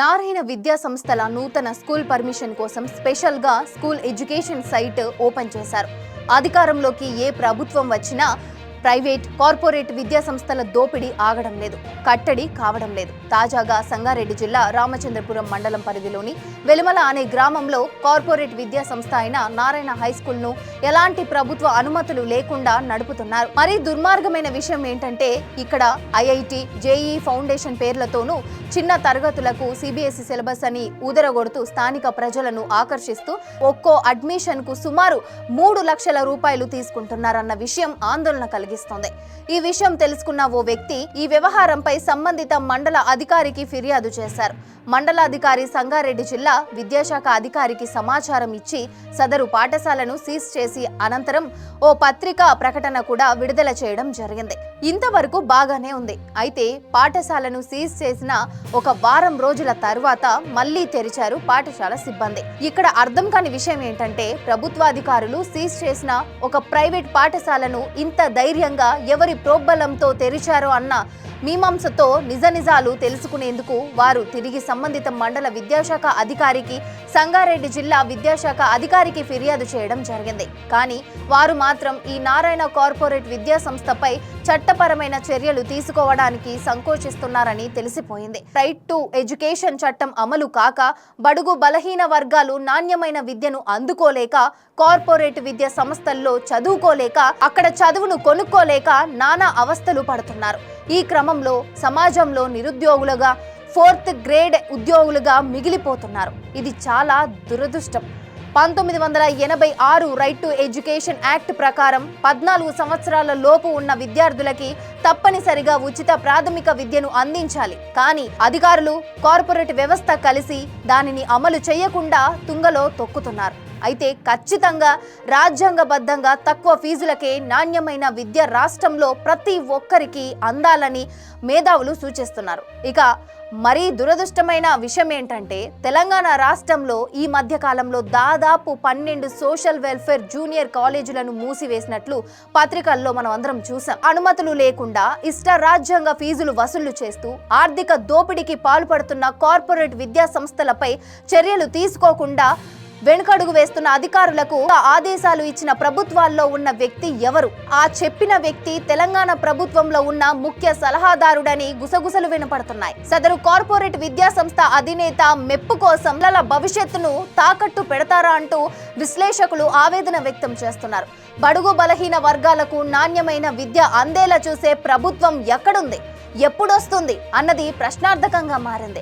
నారాయణ విద్యా సంస్థల నూతన స్కూల్ పర్మిషన్ కోసం స్పెషల్గా స్కూల్ ఎడ్యుకేషన్ సైట్ ఓపెన్ చేశారు. అధికారంలోకి ఏ ప్రభుత్వం వచ్చినా ప్రైవేట్ కార్పొరేట్ విద్యా సంస్థల దోపిడీ ఆగడం లేదు కట్టడి కావడం లేదు. తాజాగా సంగారెడ్డి జిల్లా రామచంద్రపురం మండలం పరిధిలోని వెలుమల అనే గ్రామంలో కార్పొరేట్ విద్యా సంస్థ అయిన నారాయణ హై స్కూల్ను ఎలాంటి ప్రభుత్వ అనుమతులు లేకుండా నడుపుతున్నారు. మరీ దుర్మార్గమైన విషయం ఏంటంటే ఇక్కడ ఐఐటి జేఈ ఫౌండేషన్ పేర్లతోనూ చిన్న తరగతులకు సిబిఎస్ఈ సిలబస్ అని ఊదరగొడుతూ స్థానిక ప్రజలను ఆకర్షిస్తూ ఒక్కో అడ్మిషన్కు సుమారు మూడు లక్షల రూపాయలు తీసుకుంటున్నారన్న విషయం ఆందోళన కలిగింది. కలిగిస్తోంది ఈ విషయం తెలుసుకున్న ఓ వ్యక్తి ఈ వ్యవహారంపై సంబంధిత మండల అధికారికి ఫిర్యాదు చేశారు. మండలాధికారి సంగారెడ్డి జిల్లా విద్యాశాఖ అధికారికి సమాచారం ఇచ్చి సదరు పాఠశాలను సీజ్ చేసి అనంతరం ఓ పత్రికా ప్రకటన కూడా విడుదల చేయడం జరిగింది. ఇంతవరకు బాగానే ఉంది. అయితే పాఠశాలను సీజ్ చేసిన ఒక వారం రోజుల తర్వాత మళ్ళీ తెరిచారు పాఠశాల సిబ్బంది. ఇక్కడ అర్థం కాని విషయం ఏంటంటే ప్రభుత్వాధికారులు సీజ్ చేసిన ఒక ప్రైవేట్ పాఠశాలను ఇంత ధైర్యం ధైర్యంగా ఎవరి ప్రోబ్బలంతో తెరిచారో అన్న మీమాంసతో నిజ నిజాలు తెలుసుకునేందుకు వారు తిరిగి సంబంధిత మండల విద్యాశాఖ అధికారికి సంగారెడ్డి జిల్లా విద్యాశాఖ అధికారికి ఫిర్యాదు చేయడం జరిగింది. కానీ వారు మాత్రం ఈ నారాయణ కార్పొరేట్ విద్యా సంస్థపై చట్టపరమైన చర్యలు తీసుకోవడానికి సంకోచిస్తున్నారని తెలిసిపోయింది. రైట్ టు ఎడ్యుకేషన్ చట్టం అమలు కాక బడుగు బలహీన వర్గాలు నాణ్యమైన విద్యను అందుకోలేక కార్పొరేట్ విద్యా సంస్థల్లో చదువుకోలేక అక్కడ చదువును కొనుక్కోలేక నానా అవస్థలు పడుతున్నారు. ఈ క్రమంలో సమాజంలో నిరుద్యోగులుగా ఫోర్త్ గ్రేడ్ ఉద్యోగులుగా మిగిలిపోతున్నారు. ఇది చాలా దురదృష్టం. పంతొమ్మిది వందల ఎనభై ఆరు రైట్ టు ఎడ్యుకేషన్ యాక్ట్ ప్రకారం పద్నాలుగు సంవత్సరాల లోపు ఉన్న విద్యార్థులకి తప్పనిసరిగా ఉచిత ప్రాథమిక విద్యను అందించాలి. కానీ అధికారులు కార్పొరేట్ వ్యవస్థ కలిసి దానిని అమలు చేయకుండా తుంగలో తొక్కుతున్నారు. అయితే ఖచ్చితంగా రాజ్యాంగబద్ధంగా తక్కువ ఫీజులకే నాణ్యమైన విద్య రాష్ట్రంలో ప్రతి ఒక్కరికి అందాలని మేధావులు సూచిస్తున్నారు. ఇక మరీ దురదృష్టమైన విషయం ఏంటంటే తెలంగాణ రాష్ట్రంలో ఈ మధ్య కాలంలో దాదాపు పన్నెండు సోషల్ వెల్ఫేర్ జూనియర్ కాలేజీలను మూసివేసినట్లు పత్రికల్లో మనం అందరం చూసాం. అనుమతులు లేకుండా ఇష్ట రాజ్యాంగ ఫీజులు వసూలు చేస్తూ ఆర్థిక దోపిడీకి పాల్పడుతున్న కార్పొరేట్ విద్యా సంస్థలపై చర్యలు తీసుకోకుండా వెనుకడుగు వేస్తున్న అధికారులకు ఆదేశాలు ఇచ్చిన ప్రభుత్వాల్లో ఉన్న వ్యక్తి ఎవరు? ఆ చెప్పిన వ్యక్తి తెలంగాణ ప్రభుత్వంలో ఉన్న ముఖ్య సలహాదారుడని గుసగుసలు వినపడుతున్నాయి. సదరు కార్పొరేట్ విద్యా సంస్థ అధినేత మెప్పు కోసం పిల్లల భవిష్యత్తును తాకట్టు పెడతారా అంటూ విశ్లేషకులు ఆవేదన వ్యక్తం చేస్తున్నారు. బడుగు బలహీన వర్గాలకు నాణ్యమైన విద్య అందేలా చూసే ప్రభుత్వం ఎక్కడుంది? ఎప్పుడొస్తుంది? అన్నది ప్రశ్నార్థకంగా మారింది.